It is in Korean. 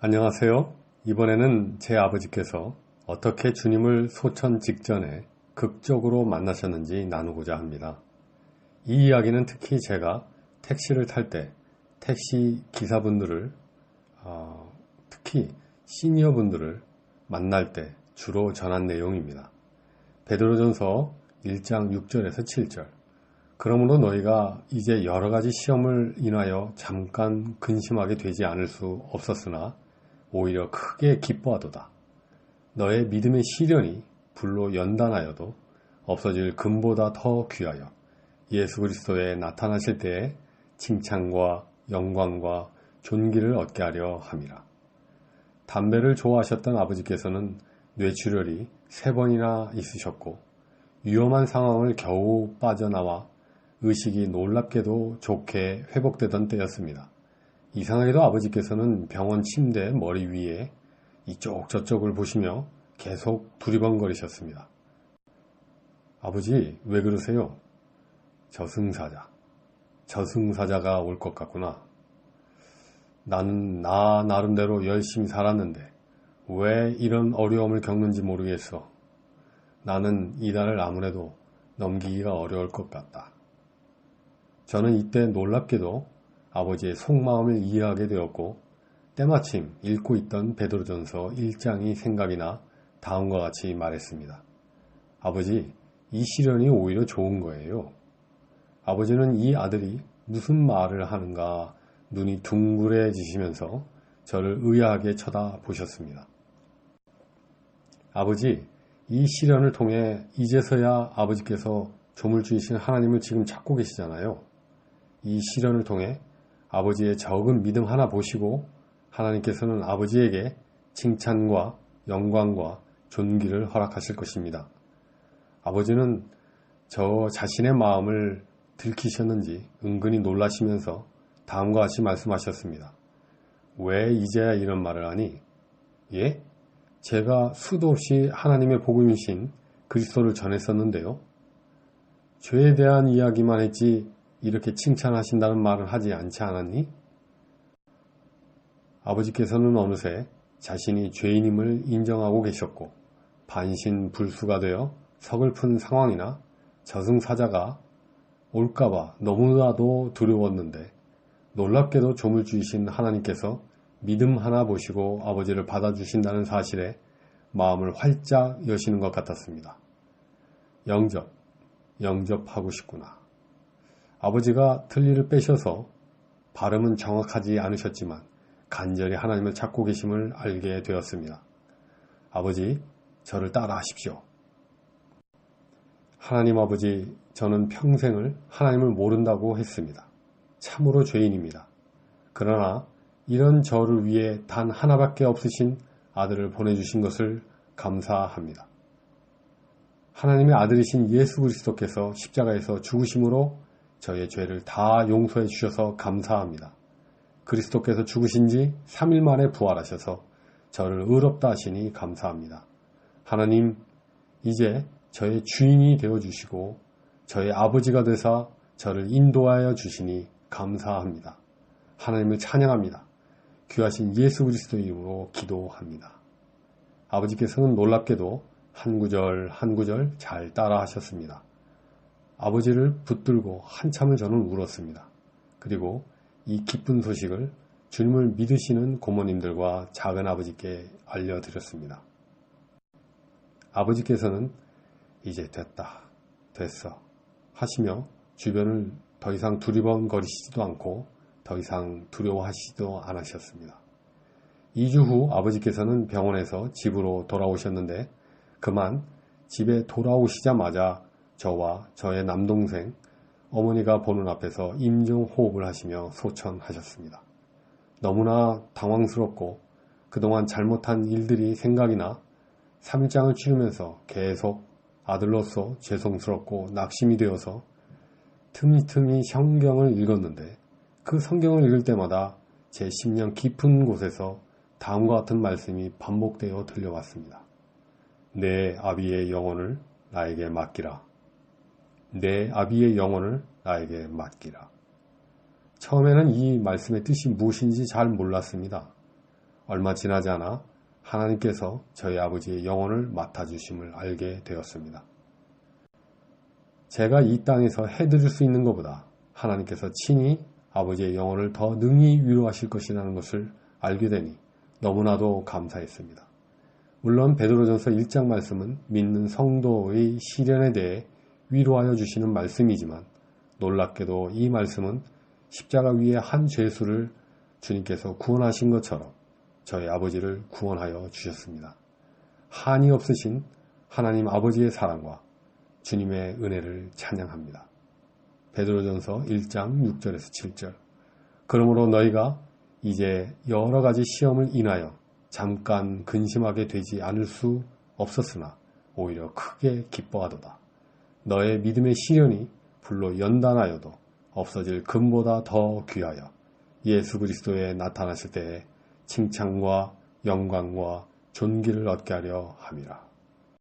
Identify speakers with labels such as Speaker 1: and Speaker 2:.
Speaker 1: 안녕하세요. 이번에는 제 아버지께서 어떻게 주님을 소천 직전에 극적으로 만나셨는지 나누고자 합니다. 이 이야기는 특히 제가 택시를 탈 때 택시 기사분들을 어, 특히 시니어분들을 만날 때 주로 전한 내용입니다. 베드로전서 1장 6절에서 7절 그러므로 너희가 이제 여러 가지 시험을 인하여 잠깐 근심하게 되지 않을 수 없었으나 오히려 크게 기뻐하도다. 너의 믿음의 시련이 불로 연단하여도 없어질 금보다 더 귀하여 예수 그리스도에 나타나실 때에 칭찬과 영광과 존귀를 얻게 하려 함이라. 담배를 좋아하셨던 아버지께서는 뇌출혈이 세 번이나 있으셨고 위험한 상황을 겨우 빠져나와 의식이 놀랍게도 좋게 회복되던 때였습니다. 이상하게도 아버지께서는 병원 침대 머리 위에 이쪽 저쪽을 보시며 계속 두리번거리셨습니다. 아버지, 왜 그러세요? 저승사자. 저승사자가 올 것 같구나. 나는 나 나름대로 열심히 살았는데 왜 이런 어려움을 겪는지 모르겠어. 나는 이달을 아무래도 넘기기가 어려울 것 같다. 저는 이때 놀랍게도 아버지의 속마음을 이해하게 되었고 때마침 읽고 있던 베드로전서 1장이 생각이 나 다음과 같이 말했습니다. 아버지, 이 시련이 오히려 좋은 거예요. 아버지는 이 아들이 무슨 말을 하는가 눈이 둥그레지시면서 저를 의아하게 쳐다보셨습니다. 아버지, 이 시련을 통해 이제서야 아버지께서 조물주이신 하나님을 지금 찾고 계시잖아요. 이 시련을 통해 아버지의 적은 믿음 하나 보시고 하나님께서는 아버지에게 칭찬과 영광과 존귀를 허락하실 것입니다. 아버지는 저 자신의 마음을 들키셨는지 은근히 놀라시면서 다음과 같이 말씀하셨습니다. 왜 이제야 이런 말을 하니? 예? 제가 수도 없이 하나님의 복음이신 그리스도를 전했었는데요. 죄에 대한 이야기만 했지 이렇게 칭찬하신다는 말을 하지 않지 않았니? 아버지께서는 어느새 자신이 죄인임을 인정하고 계셨고 반신불수가 되어 서글픈 상황이나 저승사자가 올까봐 너무나도 두려웠는데 놀랍게도 조물주이신 하나님께서 믿음 하나 보시고 아버지를 받아주신다는 사실에 마음을 활짝 여시는 것 같았습니다. 영접, 영접하고 싶구나. 아버지가 틀니를 빼셔서 발음은 정확하지 않으셨지만 간절히 하나님을 찾고 계심을 알게 되었습니다. 아버지, 저를 따라 하십시오. 하나님 아버지, 저는 평생을 하나님을 모른다고 했습니다. 참으로 죄인입니다. 그러나 이런 저를 위해 단 하나밖에 없으신 아들을 보내주신 것을 감사합니다. 하나님의 아들이신 예수 그리스도께서 십자가에서 죽으심으로 저의 죄를 다 용서해 주셔서 감사합니다. 그리스도께서 죽으신 지 3일 만에 부활하셔서 저를 의롭다 하시니 감사합니다. 하나님, 이제 저의 주인이 되어 주시고 저의 아버지가 되사 저를 인도하여 주시니 감사합니다. 하나님을 찬양합니다. 귀하신 예수 그리스도 이름으로 기도합니다. 아버지께서는 놀랍게도 한 구절 한 구절 잘 따라 하셨습니다. 아버지를 붙들고 한참을 저는 울었습니다. 그리고 이 기쁜 소식을 주님을 믿으시는 고모님들과 작은 아버지께 알려드렸습니다. 아버지께서는 이제 됐다, 됐어 하시며 주변을 더 이상 두리번거리시지도 않고 더 이상 두려워하시지도 않으셨습니다. 2주 후 아버지께서는 병원에서 집으로 돌아오셨는데 그만 집에 돌아오시자마자 저와 저의 남동생, 어머니가 보는 앞에서 임종 호흡을 하시며 소천하셨습니다. 너무나 당황스럽고 그동안 잘못한 일들이 생각이 나 3일장을 치르면서 계속 아들로서 죄송스럽고 낙심이 되어서 틈이틈이 성경을 읽었는데 그 성경을 읽을 때마다 제 심령 깊은 곳에서 다음과 같은 말씀이 반복되어 들려왔습니다. 내 아비의 영혼을 나에게 맡기라. 내 아비의 영혼을 나에게 맡기라. 처음에는 이 말씀의 뜻이 무엇인지 잘 몰랐습니다. 얼마 지나지 않아 하나님께서 저희 아버지의 영혼을 맡아주심을 알게 되었습니다. 제가 이 땅에서 해드릴 수 있는 것보다 하나님께서 친히 아버지의 영혼을 더 능히 위로하실 것이라는 것을 알게 되니 너무나도 감사했습니다. 물론 베드로전서 1장 말씀은 믿는 성도의 시련에 대해 위로하여 주시는 말씀이지만 놀랍게도 이 말씀은 십자가 위에 한 죄수를 주님께서 구원하신 것처럼 저희 아버지를 구원하여 주셨습니다. 한이 없으신 하나님 아버지의 사랑과 주님의 은혜를 찬양합니다. 베드로전서 1장 6절에서 7절. 그러므로 너희가 이제 여러 가지 시험을 인하여 잠깐 근심하게 되지 않을 수 없었으나 오히려 크게 기뻐하도다. 너의 믿음의 시련이 불로 연단하여도 없어질 금보다 더 귀하여 예수 그리스도에 나타나실 때에 칭찬과 영광과 존귀를 얻게 하려 함이라.